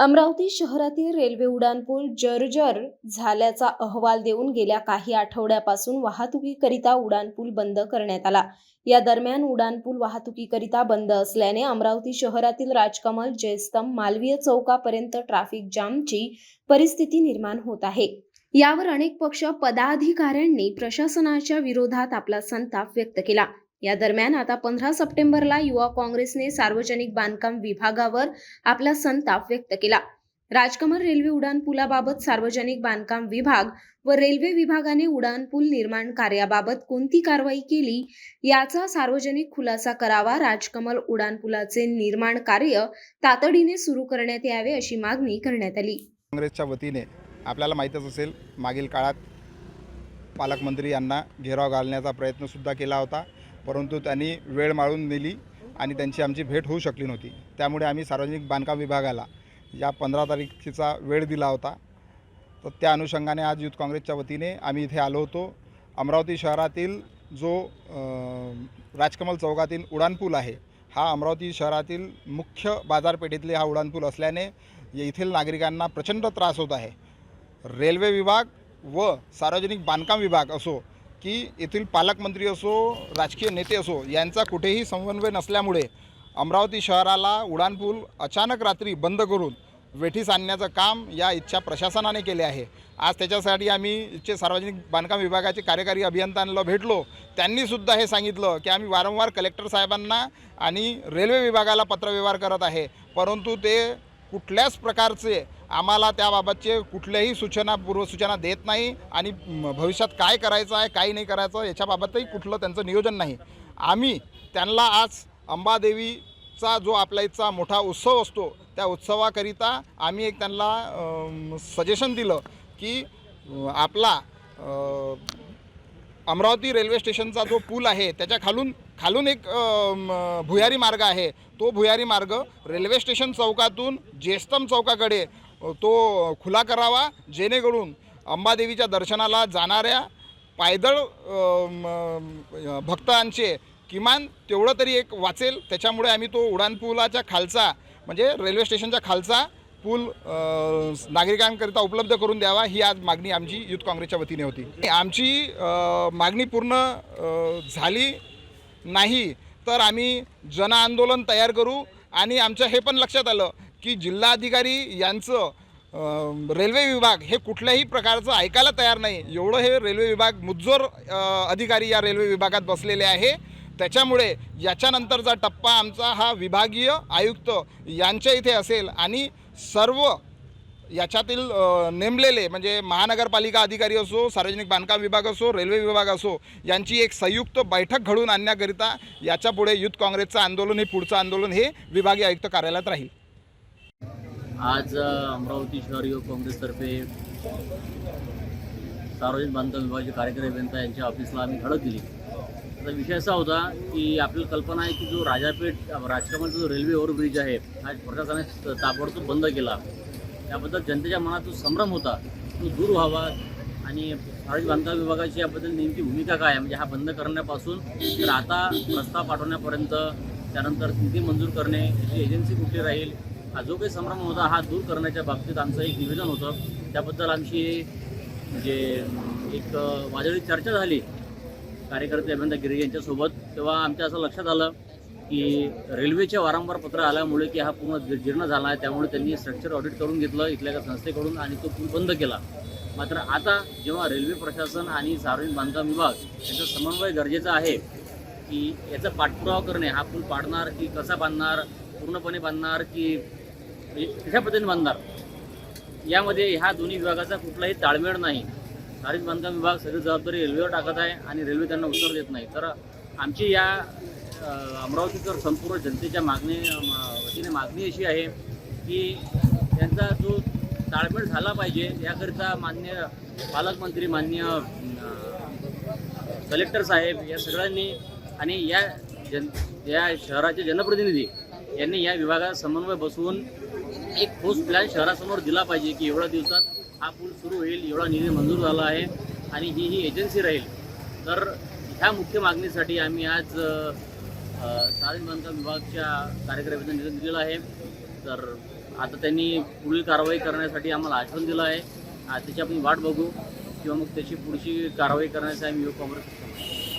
अमरावती शहरातील रेल्वे उड्डाणपूल जर्जर झाल्याचा अहवाल देऊन गेल्या काही आठवड्यापासून वाहतुकीकरिता उड्डाणपूल बंद करण्यात आला. या दरम्यान उड्डाणपूल वाहतुकीकरिता बंद असल्याने अमरावती शहरातील राजकमल जयस्तंभ मालवीय चौकापर्यंत ट्रॅफिक जामची परिस्थिती निर्माण होत आहे. यावर अनेक पक्ष पदाधिकाऱ्यांनी प्रशासनाच्या विरोधात आपला संताप व्यक्त केला. या दरम्यान आता पंधरा सप्टेंबरला युवा काँग्रेसने सार्वजनिक बांधकाम विभागावर आपला संताप व्यक्त केला. राजकमल रेल्वे उड्डाणपुलाबाबत सार्वजनिक बांधकाम विभाग व रेल्वे विभागाने उड्डाणपूल निर्माण कार्याबाबत कोणती कारवाई केली याचा सार्वजनिक खुलासा करावा राजकमल उड्डाणपुलाचे निर्माण कार्य तातडीने सुरू करण्यात यावे अशी मागणी करण्यात आली. काँग्रेसच्या वतीने आपल्याला माहीतच असेल मागील काळात पालकमंत्री यांना घेराव घालण्याचा प्रयत्नसुद्धा केला होता. परंतु त्यांनी वेळ माळून नेली आणि त्यांची आमची भेट होऊ शकली नव्हती. त्यामुळे आम्ही सार्वजनिक बांधकाम विभागाला या पंधरा तारखेचा वेळ दिला होता. तर त्या अनुषंगाने आज युथ काँग्रेसच्या वतीने आम्ही इथे आलो होतो. अमरावती शहरातील जो राजकमल चौकातील उडाणपूल आहे हा अमरावती शहरातील मुख्य बाजारपेठेतले हा उडाणपूल असल्याने येथील नागरिकांना प्रचंड त्रास होत आहे. रेल्वे विभाग व सार्वजनिक बांधकाम विभाग असो की येथील पालकमंत्री असो राजकीय नेते असो यांचा कुठेही समन्वय नसल्यामुळे अमरावती शहराला उड्डाणपूल अचानक रात्री बंद करून वेठीस आणण्याचं काम या इच्छा प्रशासनाने केले आहे. आज त्याच्यासाठी आम्ही इथचे सार्वजनिक बांधकाम विभागाचे कार्यकारी अभियंत्यांना भेटलो. त्यांनीसुद्धा हे सांगितलं की आम्ही वारंवार कलेक्टर साहेबांना आणि रेल्वे विभागाला पत्रव्यवहार करत आहे. परंतु ते कुठल्याच प्रकारचे आम्हाला त्याबाबतचे कुठल्याही सूचना पूर्वसूचना देत नाही आणि भविष्यात काय करायचं आहे काय नाही करायचं याच्याबाबतही कुठलं त्यांचं नियोजन नाही. आम्ही त्यांना आज अंबादेवीचा जो आपल्या इथचा मोठा उत्सव असतो त्या उत्सवाकरिता आम्ही एक त्यांना सजेशन दिलं की आपला अमरावती रेल्वे स्टेशनचा जो पूल आहे त्याच्या खालून खालून एक भुयारी मार्ग आहे. तो भुयारी मार्ग रेल्वे स्टेशन चौकातून जेस्तम चौकाकडे तो खुला करावा जेणेकरून अंबादेवीच्या दर्शनाला जाणाऱ्या पायदळ भक्तांचे किमान तेवढं तरी एक वाचेल. त्याच्यामुळे आम्ही तो उड्डाणपुलाच्या खालचा म्हणजे रेल्वे स्टेशनच्या खालचा पूल नागरिकांकरिता उपलब्ध करून द्यावा ही आज मागणी आमची युथ काँग्रेसच्या वतीने होती. आमची मागणी पूर्ण झाली नाही तर आम्ही जन आंदोलन तयार करू आणि आमच्या हे पण लक्षात आलं की जिल्हाधिकारी यांचं रेल्वे विभाग हे कुठल्याही प्रकारचं ऐकायला तयार नाही. एवढं हे रेल्वे विभाग मुज्जोर अधिकारी या रेल्वे विभागात बसलेले आहे. त्याच्यामुळे याच्यानंतरचा टप्पा आमचा हा विभागीय आयुक्त यांच्या इथे असेल आणि सर्व याच्यातील नेमलेले म्हणजे महानगरपालिका अधिकारी असो सार्वजनिक बांधकाम विभाग असो रेल्वे विभाग असो यांची एक संयुक्त बैठक घडवून आणण्याकरिता याच्यापुढे युथ काँग्रेसचं आंदोलन हे पुढचं आंदोलन हे विभागीय आयुक्त कार्यालयात राहील. आज अमरावती शहर युवक काँग्रेसतर्फे सार्वजनिक बांधकाम विभागाचे कार्यकारी अभियंता यांच्या ऑफिसला आम्ही धडक दिली. आता विषय असा होता की आपल्याला कल्पना आहे की जो राजापेठ राजकमलचा जो रेल्वे ओव्हरब्रिज आहे हा प्रशासनाने ताबडतोब बंद केला. त्याबद्दल जनतेच्या मनात जो संभ्रम होता तो दूर व्हावा आणि सार्वजनिक बांधकाम विभागाची याबद्दल नेमकी भूमिका काय म्हणजे हा बंद करण्यापासून तर आता प्रस्ताव पाठवण्यापर्यंत त्यानंतर निधी मंजूर करणे याची एजन्सी कुठली राहील हा जो काही संभ्रम होता हा दूर करण्याच्या बाबतीत आमचं एक निवेदन होतं. त्याबद्दल आमची म्हणजे एक अ, चर्चा झाली. कार्यकर्ते अभिनंदा गिरी यांच्यासोबत. तेव्हा आमच्या असं लक्षात आलं की रेल्वेचे वारंवार पत्र आल्यामुळे की हा पूर्ण जीर्ण झाला आहे. त्यामुळे त्यांनी स्ट्रक्चर ऑडिट करून घेतलं इथल्या एका संस्थेकडून आणि तो पूल बंद केला. मात्र आता जेव्हा रेल्वे प्रशासन आणि सार्वजनिक बांधकाम विभाग यांचा समन्वय गरजेचा आहे की याचा पाठपुरावा करणे हा पूल पाडणार की कसा बांधणार पूर्णपणे बांधणार की म्हणजे कशा पद्धतीने बांधणार? यामध्ये ह्या दोन्ही विभागाचा कुठलाही ताळमेळ नाही. सार्वजनिक बांधकाम विभाग सगळी जबाबदारी रेल्वेवर टाकत आहे आणि रेल्वे त्यांना उत्तर देत नाही. तर आमची या अमरावतीकर संपूर्ण जनतेच्या मागणी वतीने मागणी अशी आहे की त्यांचा जो ताळमेळ झाला पाहिजे याकरिता मान्य पालकमंत्री मान्य कलेक्टर साहेब या सगळ्यांनी आणि या जन या शहराचे जनप्रतिनिधी यांनी या विभागात समन्वय बसवून एक ठोस प्लॅन शहरासमोर दिला पाहिजे की एवढ्या दिवसात हा पूल सुरू होईल एवढा निधी मंजूर झाला आहे आणि ही ही एजन्सी राहील. तर ह्या मुख्य मागणीसाठी आम्ही आज साधन बांधकाम विभागाच्या कार्यक्रमाचं निवेदन दिलेलं आहे. तर आता त्यांनी पुढील कारवाई करण्यासाठी आम्हाला आश्वासन दिलं आहे. त्याची आपण वाट बघू किंवा मग त्याची पुढची कारवाई करण्यासाठी आम्ही युवक काँग्रेस